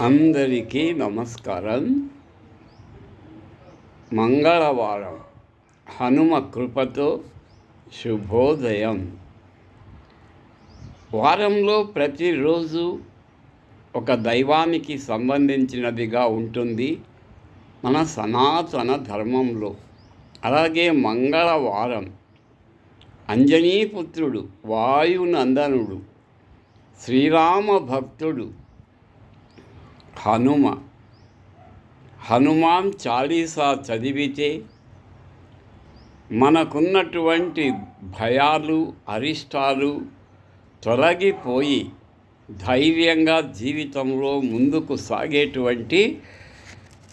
అందరికీ నమస్కారం. మంగళవారం. హనుమ కృపతో శుభోదయం. వారంలో ప్రతిరోజు ఒక దైవానికి సంబంధించినదిగా ఉంటుంది మన సనాతన ధర్మంలో. అలాగే మంగళవారం అంజనీపుత్రుడు వాయునందనుడు శ్రీరామ భక్తుడు హనుమ. హనుమాన్ చాలీసా చదివితే మనకున్నటువంటి భయాలు అరిష్టాలు తొలగిపోయి ధైర్యంగా జీవితంలో ముందుకు సాగేటువంటి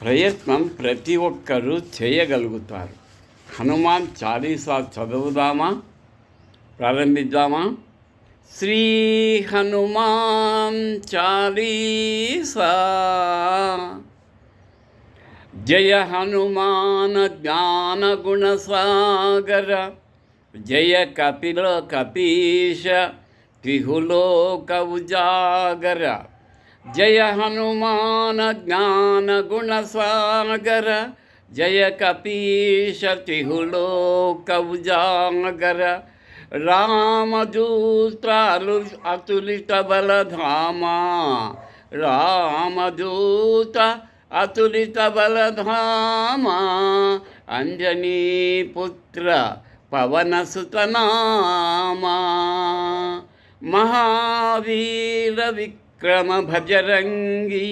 ప్రయత్నం ప్రతి ఒక్కరూ చేయగలుగుతారు. హనుమాన్ చాలీసా చదువుదామా? ప్రారంభిద్దామా? శ్రీ హనుమాన్ చాలీసా. జయ హనుమాన జ్ఞాన గుణసాగర జయ కపిల కపీశ త్రిహులోక ఉజాగర జయ హనుమాన జ్ఞాన గుణసాగర జయ కపీశ త్రిహులోక ఉజాగర రామదూతాలు అతులిత బలధామా రామదూత అతులిత బలధామా అంజనీపుత్ర పవనసుతనామా మహావీర విక్రమ భజరంగీ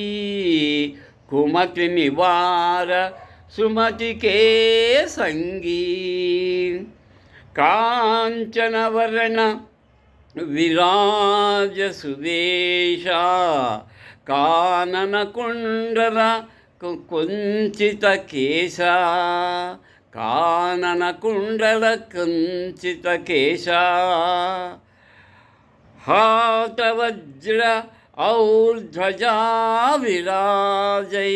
కుమతి నివార సుమతి కే సంగీ కాంచనవరణ విరాజ సుదేశ కానన కుండల కుంచిత కేశ కానన కుండల కుంచిత కేశ. హాతవజ్ర ఔర్ధ్వజా విరాజై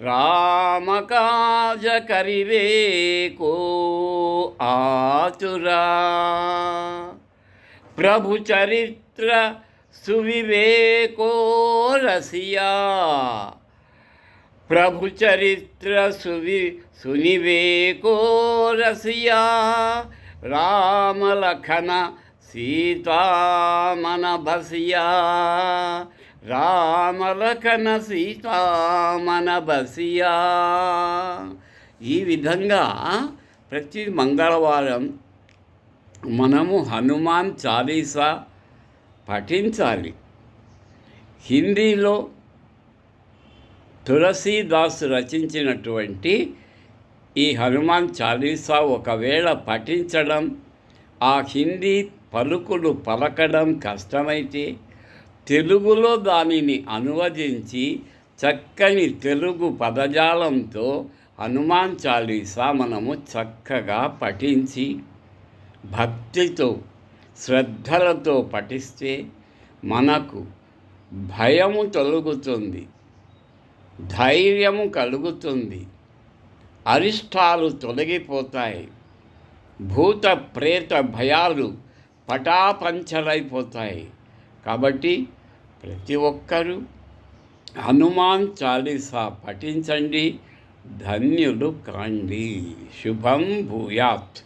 राम काज करिवे को आचुरा प्रभु चरित्र सुविवेको रसिया। प्रभु चरित्र सुवि सुनिवेको रसिया। राम लखन सीता मन भसिया। రామలకన సీతామన బసియా. ఈ విధంగా ప్రతి మంగళవారం మనము హనుమాన్ చాలీసా పఠించాలి. హిందీలో తులసీదాస్ రచించినటువంటి ఈ హనుమాన్ చాలీసా ఒకవేళ పఠించడం ఆ హిందీ పలుకులు పలకడం కష్టమైతే తెలుగులో దానిని అనువదించి చక్కని తెలుగు పదజాలంతో హనుమాన్ చాలీసా మనము చక్కగా పఠించి భక్తితో శ్రద్ధలతో పఠిస్తే మనకు భయము తొలగుతుంది ధైర్యము కలుగుతుంది అరిష్టాలు తొలగిపోతాయి భూత ప్రేత భయాలు పటాపంచలైపోతాయి. కాబట్టి ప్రతి ఒక్కరూ హనుమాన్ చాలీసా పఠించండి ధన్యులు కాండి. శుభం భూయాత్.